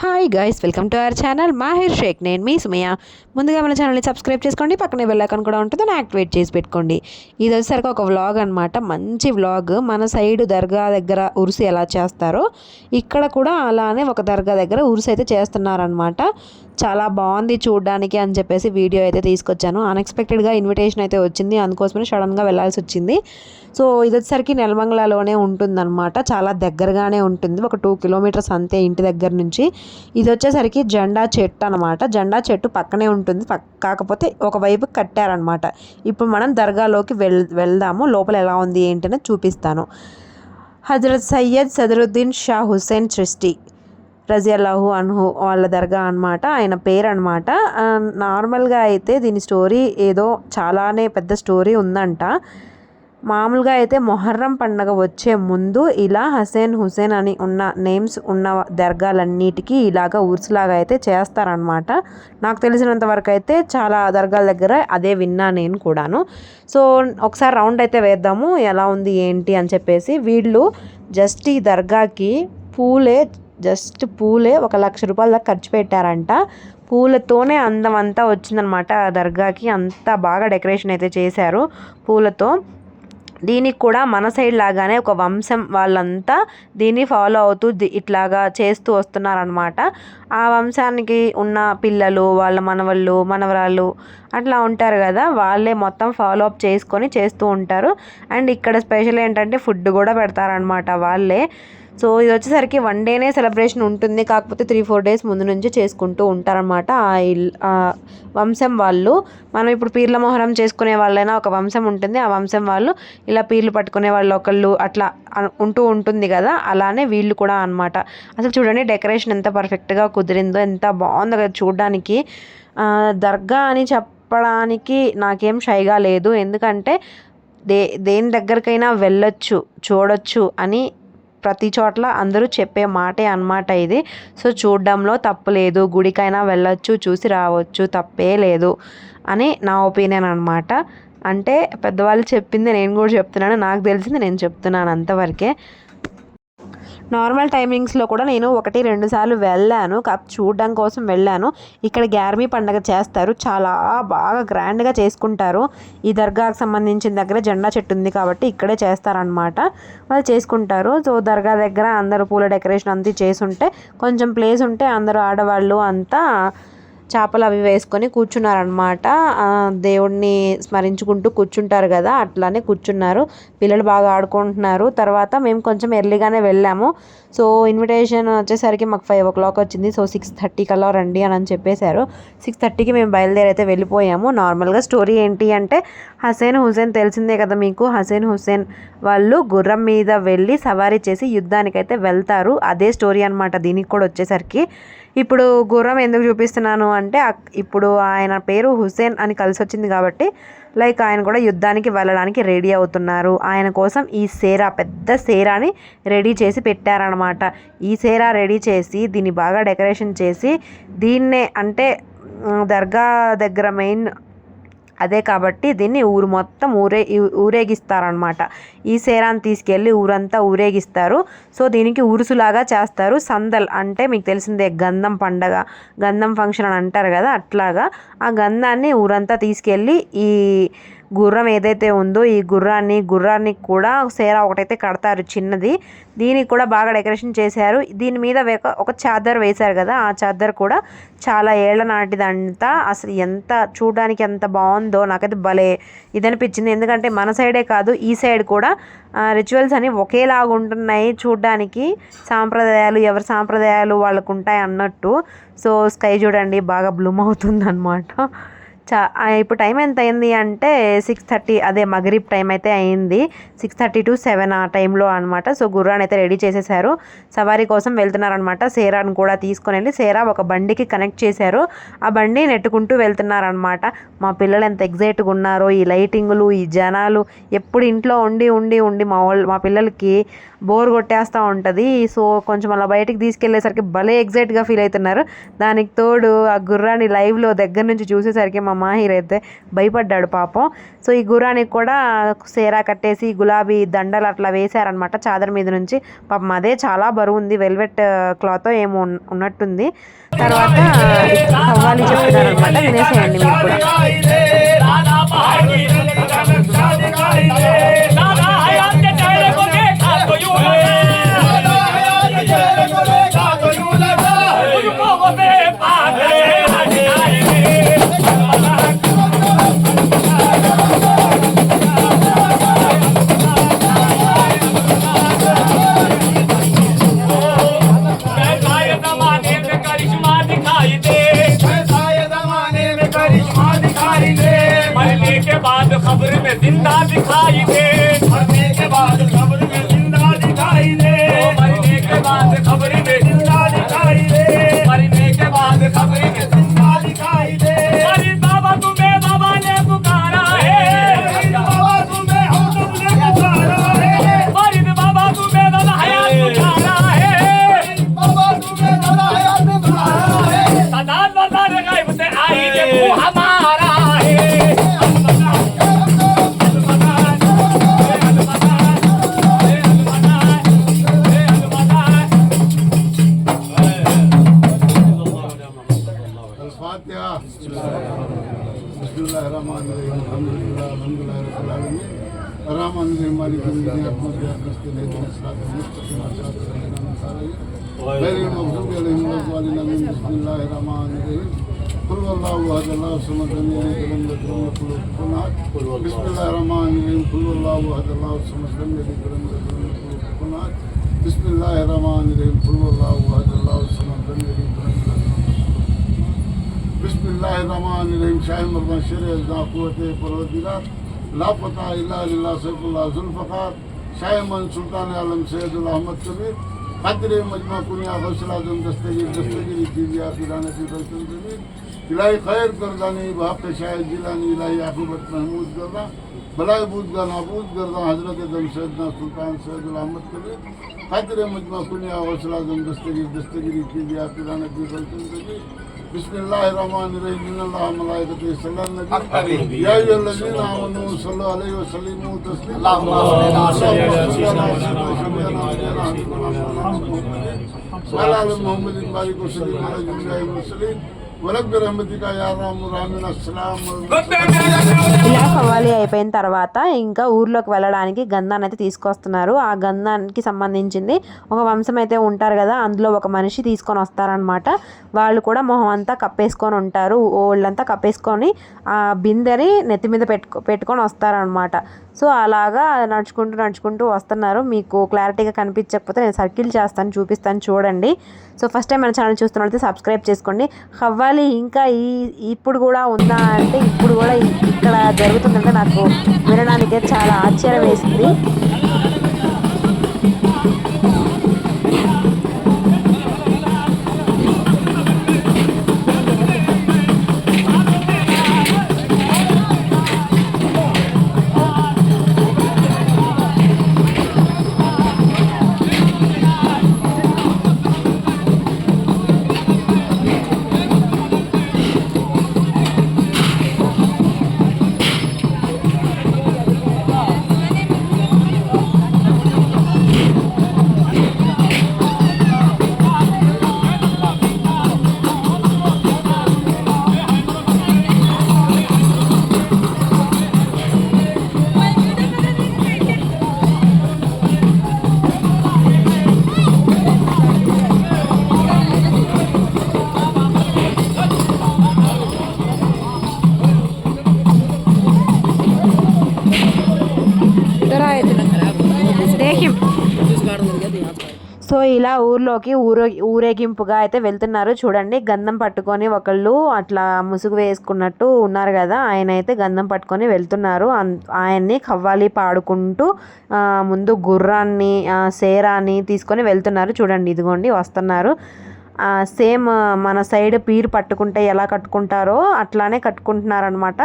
Hi guys welcome to our channel Mahir Shaikh నేను మీ సుమయ ముందుగా మన ఛానల్ని సబ్స్క్రైబ్ చేసుకోండి. పక్కనే వెళ్ళాకని కూడా ఉంటుంది దాన్ని యాక్టివేట్ చేసి పెట్టుకోండి. ఇది వచ్చేసరికి ఒక వ్లాగ్ అనమాట మంచి వ్లాగ్ మన సైడ్ దర్గా దగ్గర ఉరుసు ఎలా చేస్తారో ఇక్కడ కూడా అలానే ఒక దర్గా దగ్గర ఉరుసు అయితే చేస్తున్నారనమాట చాలా బాగుంది చూడడానికి అని చెప్పేసి వీడియో అయితే తీసుకొచ్చాను. అన్ఎక్స్పెక్టెడ్గా ఇన్విటేషన్ అయితే వచ్చింది. అందుకోసమే సడన్గా వెళ్ళాల్సి వచ్చింది. సో ఇది వచ్చేసరికి నెలమంగళలోనే ఉంటుందన్నమాట. చాలా దగ్గరగానే ఉంటుంది. ఒక టూ కిలోమీటర్స్ అంతే ఇంటి దగ్గర నుంచి. ఇది వచ్చేసరికి జెండా చెట్టు అనమాట జెండా చెట్టు పక్కనే ఉంటుంది. పక్- కాకపోతే ఒకవైపు కట్టారనమాట ఇప్పుడు మనం దర్గాలోకి వెళ్ వెళ్దాము. లోపల ఎలా ఉంది ఏంటనే చూపిస్తాను. హజరత్ సయ్యద్ సదరుద్దీన్ షా హుస్సేన్ సృష్టి. రజియల్లాహు అన్హు వాళ్ళ దర్గా అనమాట ఆయన పేరు అనమాట నార్మల్గా అయితే దీని స్టోరీ ఏదో చాలానే పెద్ద స్టోరీ ఉందంట. మామూలుగా అయితే మొహర్రం పండగ వచ్చే ముందు ఇలా హసేన్ హుసేన్ అని ఉన్న నేమ్స్ ఉన్న దర్గాలన్నిటికీ ఇలాగ ఉర్సులాగా అయితే చేస్తారనమాట నాకు తెలిసినంత వరకు అయితే చాలా దర్గాల దగ్గర అదే విన్నా నేను కూడాను. సో ఒకసారి రౌండ్ అయితే వేద్దాము ఎలా ఉంది ఏంటి అని చెప్పేసి వీళ్ళు జస్ట్ ఈ దర్గాకి పూలే జస్ట్ పూలే ఒక లక్ష రూపాయల దాకా ఖర్చు పెట్టారంట. పూలతోనే అందం అంతా వచ్చిందనమాట ఆ దర్గాకి. అంతా బాగా డెకరేషన్ అయితే చేశారు పూలతో. దీనికి కూడా మన సైడ్ లాగానే ఒక వంశం వాళ్ళంతా దీన్ని ఫాలో అవుతూ ఇట్లాగా చేస్తూ వస్తున్నారనమాట ఆ వంశానికి ఉన్న పిల్లలు వాళ్ళ మనవళ్ళు మనవరాళ్ళు అట్లా ఉంటారు కదా. వాళ్ళే మొత్తం ఫాలో అప్ చేసుకొని చేస్తూ ఉంటారు. అండ్ ఇక్కడ స్పెషల్ ఏంటంటే ఫుడ్ కూడా పెడతారనమాట వాళ్ళే. సో ఇది వచ్చేసరికి వన్ డేనే సెలబ్రేషన్ ఉంటుంది. కాకపోతే త్రీ ఫోర్ డేస్ ముందు నుంచి చేసుకుంటూ ఉంటారనమాట ఆ ఇల్ ఆ వంశం వాళ్ళు. మనం ఇప్పుడు పీర్ల మొహరం చేసుకునే వాళ్ళైనా ఒక వంశం ఉంటుంది. ఆ వంశం వాళ్ళు ఇలా పీర్లు పట్టుకునే వాళ్ళు ఒకళ్ళు అట్లా ఉంటూ ఉంటుంది కదా. అలానే వీళ్ళు కూడా అన్నమాట. అసలు చూడండి డెకరేషన్ ఎంత పర్ఫెక్ట్గా కుదిరిందో ఎంత బాగుందో కదా చూడడానికి. దర్గా అని చెప్పడానికి నాకేం షైగా లేదు. ఎందుకంటే దే దేని దగ్గరకైనా వెళ్ళొచ్చు చూడొచ్చు అని ప్రతి చోట్ల అందరూ చెప్పే మాటే అన్నమాట ఇది. సో చూడడంలో తప్పు లేదు గుడికైనా వెళ్ళొచ్చు చూసి రావచ్చు తప్పే లేదు అని నా ఒపీనియన్ అనమాట అంటే పెద్దవాళ్ళు చెప్పింది నేను కూడా చెప్తున్నాను నాకు తెలిసింది నేను చెప్తున్నాను అంతవరకే. నార్మల్ టైమింగ్స్లో కూడా నేను ఒకటి రెండు సార్లు వెళ్ళాను. కప్ చూడడం కోసం వెళ్ళాను. ఇక్కడ గ్యార్మీ పండగ చేస్తారు. చాలా బాగా గ్రాండ్గా చేసుకుంటారు. ఈ దర్గాకు సంబంధించిన దగ్గర జెండా చెట్టు ఉంది కాబట్టి ఇక్కడే చేస్తారనమాట వాళ్ళు చేసుకుంటారు. సో దర్గా దగ్గర అందరూ పూల డెకరేషన్ అంతా చేసుంటే కొంచెం ప్లేస్ ఉంటే అందరూ ఆడవాళ్ళు అంతా చేపలు అవి వేసుకొని కూర్చున్నారనమాట దేవుడిని స్మరించుకుంటూ కూర్చుంటారు కదా అట్లానే కూర్చున్నారు. పిల్లలు బాగా ఆడుకుంటున్నారు. తర్వాత మేము కొంచెం ఎర్లీగానే వెళ్ళాము. సో ఇన్విటేషన్ వచ్చేసరికి మాకు ఫైవ్ ఓ క్లాక్ వచ్చింది. సో సిక్స్ థర్టీ కల్లా రండి అని అని చెప్పేశారు సిక్స్ థర్టీకి మేము బయలుదేరి అయితే వెళ్ళిపోయాము. నార్మల్గా స్టోరీ ఏంటి అంటే హసేన్ హుసేన్ తెలిసిందే కదా మీకు. హసేన్ హుసేన్ వాళ్ళు గుర్రం మీద వెళ్ళి సవారీ చేసి యుద్ధానికైతే వెళ్తారు. అదే స్టోరీ అనమాట దీనికి కూడా వచ్చేసరికి. ఇప్పుడు గుర్రం ఎందుకు చూపిస్తున్నాను అంటే ఇప్పుడు ఆయన పేరు హుసేన్ అని కలిసి వచ్చింది కాబట్టి లైక్ ఆయన కూడా యుద్ధానికి వెళ్ళడానికి రెడీ అవుతున్నారు. ఆయన కోసం ఈ సేరా పెద్ద సేరాని రెడీ చేసి పెట్టారనమాట ఈ సేరా రెడీ చేసి దీన్ని బాగా డెకరేషన్ చేసి దీన్నే అంటే దర్గా దగ్గర మెయిన్ అదే కాబట్టి దీన్ని ఊరు మొత్తం ఊరే ఊరేగిస్తారనమాట ఈ సేరాన్ని తీసుకెళ్ళి ఊరంతా ఊరేగిస్తారు. సో దీనికి ఉరుసులాగా చేస్తారు. సందల్ అంటే మీకు తెలిసిందే గంధం పండగ. గంధం ఫంక్షన్ అని అంటారు కదా అట్లాగా. ఆ గంధాన్ని ఊరంతా తీసుకెళ్ళి ఈ గుర్రం ఏదైతే ఉందో ఈ గుర్రాన్ని గుర్రాన్ని కూడా సేరా ఒకటైతే కడతారు చిన్నది. దీనికి కూడా బాగా డెకరేషన్ చేశారు. దీని మీద వేక- ఒక చాదర్ వేశారు కదా ఆ చాదర్ కూడా చాలా ఏళ్ళ నాటిదంతా అసలు ఎంత చూడడానికి ఎంత బాగుందో నాకైతే భలే ఇది అనిపించింది ఎందుకంటే మన సైడే కాదు ఈ సైడ్ కూడా రిచువల్స్ అని ఒకేలాగా ఉంటున్నాయి చూడడానికి. సాంప్రదాయాలు ఎవరి సాంప్రదాయాలు వాళ్ళకు ఉంటాయి అన్నట్టు సో స్కై చూడండి బాగా బ్లూమ్ అవుతుంది అనమాట చా ఇప్పుడు టైం ఎంత అయింది అంటే సిక్స్ థర్టీ అదే మగరీబ్ టైం అయితే అయింది. సిక్స్ థర్టీ టు సెవెన్ ఆ టైంలో అనమాట సో గుర్రాన్ని అయితే రెడీ చేసేసారు. సవారీ కోసం వెళ్తున్నారనమాట సేరాను కూడా తీసుకొని వెళ్ళి సేరా ఒక బండికి కనెక్ట్ చేశారు. ఆ బండి నెట్టుకుంటూ వెళ్తున్నారనమాట మా పిల్లలు ఎంత ఎగ్జైట్గా ఉన్నారో ఈ లైటింగులు ఈ జనాలు. ఎప్పుడు ఇంట్లో ఉండి ఉండి ఉండి మా వాళ్ళు మా పిల్లలకి బోర్ కొట్టేస్తూ ఉంటుంది. సో కొంచెం అలా బయటికి తీసుకెళ్ళేసరికి భలే ఎగ్జైట్గా ఫీల్ అవుతున్నారు దానికి తోడు ఆ గుర్రాన్ని లైవ్లో దగ్గర నుంచి చూసేసరికి మా మాహిర్ అయితే భయపడ్డాడు పాపం. సో ఈ గుర్రానికి కూడా సేరా కట్టేసి గులాబీ దండలు అట్లా వేశారనమాట చాదర్ మీద నుంచి. పాపం అదే చాలా బరువు ఉంది వెల్వెట్ క్లాత్ ఏమో ఉన్నట్టుంది. తర్వాత కవ్వాలి చెప్తున్నారనమాట వినేసేయండి మీరు కూడా. जिंदा दिखाई दे الرحمن الرحيم الحمد لله الحمد لله رب العالمين الرحمن الرحيم مالك يوم الدين أحمد يا نستعين اهدنا الصراط المستقيم صراط الذين أنعمت عليهم غير المغضوب عليهم ولا الضالين آمين بسم الله الرحمن الرحيم قل هو الله أحد الله الصمد لم يلد ولم يكن له كفوا أحد بسم الله الرحمن الرحيم قل هو الله أحد الله الصمد لم يلد ولم يكن له كفوا أحد بسم الله الرحمن الرحيم قل هو الله أحد الله الصمد لم يلد ولم يكن له بسم الله الرحمن الرحيم شاہ مرمن شر ازنا قوت پروردگار، لا پتہ الا للہ، سیف اللہ ذوالفقار، شاہ من سلطان عالم سید الاحمد کبیر، قدر مجمع کنیا غوثل اعظم دستگیر، دستگیری کیلیا پیرانہ کی بلتن زمین الہی خیر کردانی بحق شاہ جیلانی، الہی عقوبت محمود گردہ بلائے بود گا نابود گردہ حضرت دم سیدنا سلطان سید الاحمد کبیر، قدر مجمع کنیا غوثل اعظم دستگیر، دستگیری کیلیا پیرانہ کی بلتن زمین بسم الله الرحمن الرحيم ان الله وملائكته يصلون على النبي يا ايها الذين امنوا صلوا عليه وسلموا تسليما اللهم صل على سيدنا وعلى ال محمد بارك وسلم على جميع المرسلين ఇలా అయిపోయిన తర్వాత ఇంకా ఊర్లోకి వెళ్ళడానికి గంధాన్ని అయితే తీసుకొస్తున్నారు. ఆ గంధానికి సంబంధించింది ఒక వంశం అయితే ఉంటారు కదా అందులో ఒక మనిషి తీసుకొని వస్తారనమాట వాళ్ళు కూడా మొహం అంతా కప్పేసుకొని ఉంటారు. ఓళ్ళంతా కప్పేసుకొని ఆ బిందెని నెత్తి మీద పెట్టుకో పెట్టుకొని వస్తారనమాట సో అలాగా నడుచుకుంటూ నడుచుకుంటూ వస్తున్నారు. మీకు క్లారిటీగా కనిపించకపోతే నేను సర్కిల్ చేస్తాను చూపిస్తాను చూడండి. సో ఫస్ట్ టైం మన ఛానల్ చూస్తున్నట్లయితే సబ్స్క్రైబ్ చేసుకోండి. హవ్వాలి ఇంకా ఈ ఇప్పుడు కూడా ఉందా అంటే ఇప్పుడు కూడా ఇక్కడ జరుగుతుందంటే నాకు వినడానికే చాలా ఆశ్చర్యం వేసింది. సో ఇలా ఊర్లోకి ఊరే ఊరేగింపుగా అయితే వెళ్తున్నారు. చూడండి గంధం పట్టుకొని ఒకళ్ళు అట్లా ముసుగు వేసుకున్నట్టు ఉన్నారు కదా ఆయన అయితే గంధం పట్టుకొని వెళ్తున్నారు. అన్- ఆయన్ని కవ్వాలి పాడుకుంటూ ముందు గుర్రాన్ని ఆ, సేరాన్ని తీసుకొని వెళ్తున్నారు. చూడండి ఇదిగోండి వస్తున్నారు. సేమ్ మన సైడ్ పీరు పట్టుకుంటే ఎలా కట్టుకుంటారో అట్లానే కట్టుకుంటున్నారనమాట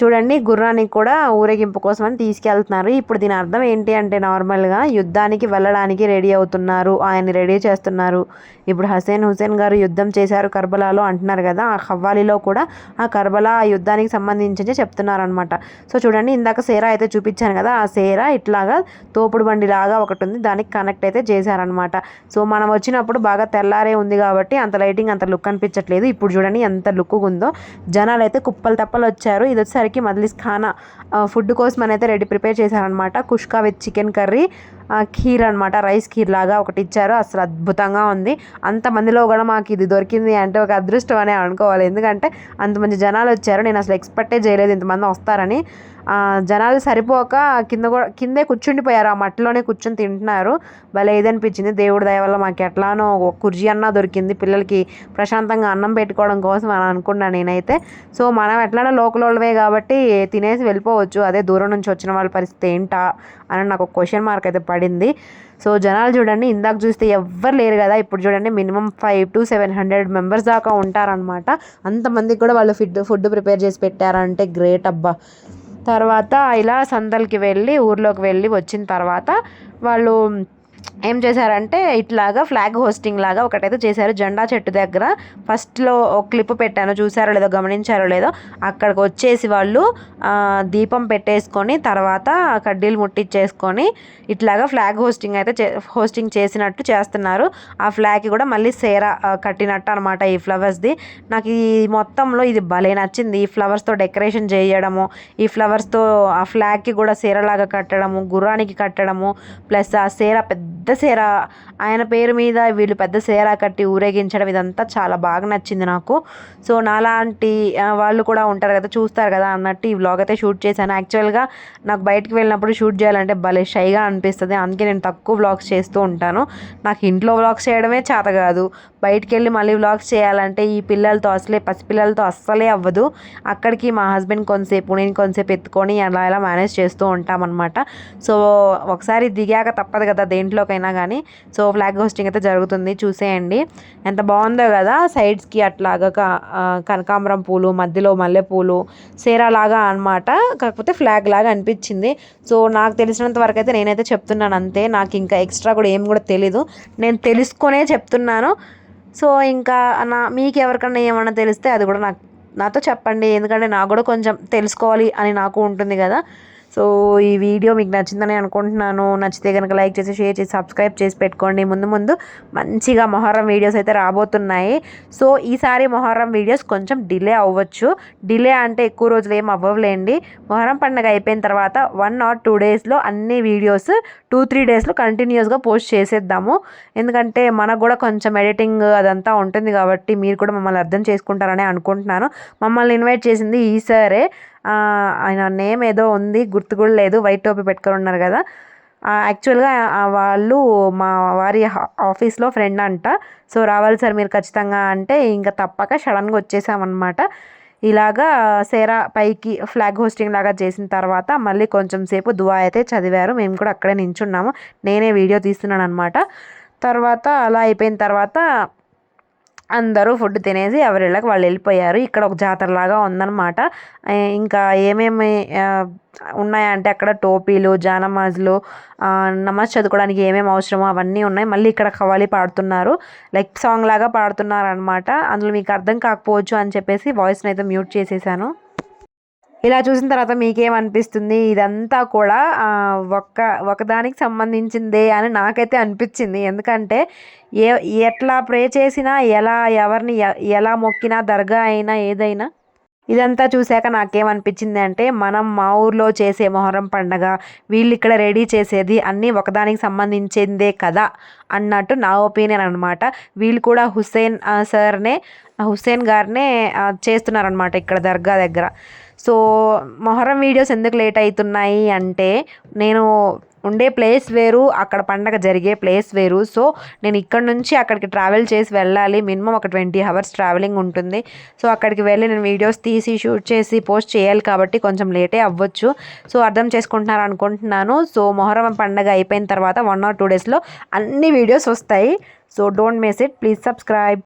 చూడండి గుర్రానికి కూడా ఊరేగింపు కోసం అని తీసుకెళ్తున్నారు. ఇప్పుడు దీని అర్థం ఏంటి అంటే నార్మల్గా యుద్ధానికి వెళ్ళడానికి రెడీ అవుతున్నారు. ఆయన రెడీ చేస్తున్నారు. ఇప్పుడు హసేన్ హుసేన్ గారు యుద్ధం చేశారు కర్బలాలో అంటున్నారు కదా ఆ హవ్వాలిలో కూడా ఆ కర్బలా ఆ యుద్ధానికి సంబంధించి చెప్తున్నారు అనమాట సో చూడండి ఇందాక సేరా అయితే చూపించాను కదా ఆ సేరా ఇట్లాగా తోపుడు బండి లాగా ఒకటి ఉంది. దానికి కనెక్ట్ అయితే చేశారనమాట సో మనం వచ్చినప్పుడు బాగా తెల్లారే ఉంది కాబట్టి అంత లైటింగ్ అంత లుక్ అనిపించట్లేదు. ఇప్పుడు చూడండి ఎంత లుక్ ఉందో. జనాలు అయితే కుప్పలు తప్పలు వచ్చారు. ఇది వచ్చేసరికి మజ్లిస్ ఖానా ఫుడ్ కోసం అయితే రెడీ ప్రిపేర్ చేశారనమాట kushka with chicken curry kheer అనమాట రైస్ ఖీర్ లాగా ఒకటి ఇచ్చారు. అసలు అద్భుతంగా ఉంది. అంతమందిలో కూడా మాకు ఇది దొరికింది అంటే ఒక అదృష్టం అనే అనుకోవాలి. ఎందుకంటే అంతమంది జనాలు వచ్చారు. నేను అసలు ఎక్స్పెక్టే చేయలేదు. ఇంతమంది వస్తారని. జనాలు సరిపోక కింద కూడా కిందే కూర్చుండిపోయారు. ఆ మట్టిలోనే కూర్చొని తింటున్నారు. భలే ఇదనిపించింది. దేవుడి దయ వల్ల మాకు ఎట్లానో ఒక కుర్జీ అన్నా దొరికింది. పిల్లలకి ప్రశాంతంగా అన్నం పెట్టుకోవడం కోసం అని అనుకున్నాను నేనైతే. సో మనం ఎట్లానో లోకల్ వాళ్ళవే కాబట్టి తినేసి వెళ్ళిపోవచ్చు. అదే దూరం నుంచి వచ్చిన వాళ్ళ పరిస్థితి ఏంటా అని నాకు ఒక క్వశ్చన్ మార్క్ అయితే పడింది. సో జనాలు చూడండి ఇందాక చూస్తే ఎవ్వరు లేరు కదా. ఇప్పుడు చూడండి minimum five to seven hundred members దాకా ఉంటారనమాట అంతమందికి కూడా వాళ్ళు ఫుడ్ ఫుడ్ ప్రిపేర్ చేసి పెట్టారంటే గ్రేట్ అబ్బా. తర్వాత ఇలా సందలకి వెళ్ళి ఊర్లోకి వెళ్ళి వచ్చిన తర్వాత వాళ్ళు ఏం చేశారంటే ఇట్లాగా ఫ్లాగ్ హోస్టింగ్ లాగా ఒకటైతే చేశారు. జెండా చెట్టు దగ్గర ఫస్ట్లో ఒక క్లిప్ పెట్టాను. చూసారో లేదో గమనించారో లేదో అక్కడికి వచ్చేసి వాళ్ళు దీపం పెట్టేసుకొని తర్వాత కడ్డీలు ముట్టించేసుకొని ఇట్లాగా ఫ్లాగ్ హోస్టింగ్ అయితే చే హోస్టింగ్ చేసినట్టు చేస్తున్నారు. ఆ ఫ్లాగ్ కూడా మళ్ళీ సేర కట్టినట్టు అనమాట ఈ ఫ్లవర్స్ది. నాకు ఈ మొత్తంలో ఇది భలే నచ్చింది. ఈ ఫ్లవర్స్తో డెకరేషన్ చేయడము ఈ ఫ్లవర్స్తో ఆ ఫ్లాగ్కి కూడా సేరలాగా కట్టడము గుర్రానికి కట్టడము ప్లస్ ఆ సేర పెద్ద సేర ఆయన పేరు మీద వీళ్ళు పెద్ద సేర కట్టి ఊరేగించడం ఇదంతా చాలా బాగా నచ్చింది నాకు. సో నాలాంటి వాళ్ళు కూడా ఉంటారు కదా చూస్తారు కదా అన్నట్టు ఈ వ్లాగ్ అయితే షూట్ చేశాను. యాక్చువల్గా నాకు బయటికి వెళ్ళినప్పుడు షూట్ చేయాలంటే భలే షైగా అనిపిస్తుంది. అందుకే నేను తక్కువ వ్లాగ్స్ చేస్తూ ఉంటాను. నాకు ఇంట్లో వ్లాగ్స్ చేయడమే చేత కాదు. బయటికి వెళ్ళి మళ్ళీ వ్లాగ్స్ చేయాలంటే ఈ పిల్లలతో అసలే పసిపిల్లలతో అస్సలే అవ్వదు. అక్కడికి మా హస్బెండ్ కొంతసేపు నేను కొంతసేపు ఎత్తుకొని అలా ఇలా మేనేజ్ చేస్తూ ఉంటామన్నమాట. సో ఒకసారి దిగాక తప్పదు కదా దేంట్లోకైనా. కానీ. సో ఫ్లాగ్ హోస్టింగ్ అయితే జరుగుతుంది. చూసేయండి. ఎంత బాగుందో కదా సైడ్స్కి అట్లాగా కనకాంబరం పూలు మధ్యలో మల్లెపూలు సేరా లాగా అనమాట కాకపోతే ఫ్లాగ్ లాగా అనిపించింది. సో నాకు తెలిసినంత వరకు అయితే నేనైతే చెప్తున్నాను అంతే. నాకు ఇంకా ఎక్స్ట్రా కూడా ఏం కూడా తెలీదు. నేను తెలుసుకునే చెప్తున్నాను. సో ఇంకా నా మీకు ఎవరికన్నా ఏమన్నా తెలిస్తే అది కూడా నాకు నాతో చెప్పండి. ఎందుకంటే నాకు కూడా కొంచెం తెలుసుకోవాలి అని నాకు ఉంటుంది కదా. సో ఈ వీడియో మీకు నచ్చిందని అనుకుంటున్నాను. నచ్చితే కనుక లైక్ చేసి షేర్ చేసి సబ్స్క్రైబ్ చేసి పెట్టుకోండి. ముందు ముందు మంచిగా మొహరం వీడియోస్ అయితే రాబోతున్నాయి. సో ఈసారి మొహరం వీడియోస్ కొంచెం డిలే అవ్వచ్చు. డిలే అంటే ఎక్కువ రోజులు ఏం అవ్వలేండి మొహరం పండుగ అయిపోయిన తర్వాత వన్ ఆర్ టూ డేస్లో అన్ని వీడియోస్ టూ త్రీ డేస్లో కంటిన్యూస్గా పోస్ట్ చేసేద్దాము. ఎందుకంటే మనకు కూడా కొంచెం ఎడిటింగ్ అదంతా ఉంటుంది కాబట్టి మీరు కూడా మమ్మల్ని అర్థం చేసుకుంటారని అనుకుంటున్నాను. మమ్మల్ని ఇన్వైట్ చేసింది ఈ ఆయన నేమ్ ఏదో ఉంది గుర్తు కూడా లేదు వైట్ టోపీ పెట్టుకొని ఉన్నారు కదా. యాక్చువల్గా వాళ్ళు మా వారి ఆఫీస్లో ఫ్రెండ్ అంట. సో రావాలి సార్ మీరు ఖచ్చితంగా అంటే ఇంకా తప్పక సడన్గా వచ్చేసామన్నమాట. ఇలాగా సేరా పైకి ఫ్లాగ్ హోస్టింగ్ లాగా చేసిన తర్వాత మళ్ళీ కొంచెం సేపు దువా అయితే చదివారు. మేము కూడా అక్కడే నించున్నాము. నేనే వీడియో తీస్తున్నాను అనమాట తర్వాత అలా అయిపోయిన తర్వాత అందరూ ఫుడ్ తినేసి ఎవరిళ్ళకి వాళ్ళు వెళ్ళిపోయారు. ఇక్కడ ఒక జాతరలాగా ఉందన్నమాట. ఇంకా ఏమేమి ఉన్నాయంటే అక్కడ టోపీలు జానమాజులు నమాజ్ చదువుకోవడానికి ఏమేమి అవసరమో అవన్నీ ఉన్నాయి. మళ్ళీ ఇక్కడ ఖవాలి పాడుతున్నారు. లైక్ సాంగ్ లాగా పాడుతున్నారు అనమాట అందులో మీకు అర్థం కాకపోవచ్చు అని చెప్పేసి వాయిస్ని అయితే మ్యూట్ చేసేసాను. ఇలా చూసిన తర్వాత మీకేమనిపిస్తుంది? ఇదంతా కూడా ఒక్క ఒకదానికి సంబంధించిందే అని నాకైతే అనిపించింది. ఎందుకంటే ఏ ఎట్లా ప్రే చేసినా ఎలా ఎవరిని ఎలా మొక్కినా దర్గా అయినా ఏదైనా ఇదంతా చూశాక నాకేమనిపించింది అంటే మనం మా ఊర్లో చేసే మొహరం పండగ వీళ్ళు ఇక్కడ రెడీ చేసేది అన్నీ ఒకదానికి సంబంధించిందే కదా అన్నట్టు నా ఒపీనియన్ అనమాట వీళ్ళు కూడా హుస్సేన్ సార్నే హుస్సేన్ గారినే చేస్తున్నారనమాట ఇక్కడ దర్గా దగ్గర. సో మొహరం వీడియోస్ ఎందుకు లేట్ అవుతున్నాయి అంటే నేను ఉండే ప్లేస్ వేరు అక్కడ పండగ జరిగే ప్లేస్ వేరు. సో నేను ఇక్కడ నుంచి అక్కడికి ట్రావెల్ చేసి వెళ్ళాలి. మినిమం ఒక ట్వంటీ అవర్స్ ట్రావెలింగ్ ఉంటుంది. సో అక్కడికి వెళ్ళి నేను వీడియోస్ తీసి షూట్ చేసి పోస్ట్ చేయాలి కాబట్టి కొంచెం లేటే అవ్వచ్చు. సో అర్థం చేసుకుంటున్నారు అనుకుంటున్నాను. సో మొహరం పండగ అయిపోయిన తర్వాత వన్ ఆర్ టూ డేస్లో అన్ని వీడియోస్ వస్తాయి. So don't miss it. Please subscribe.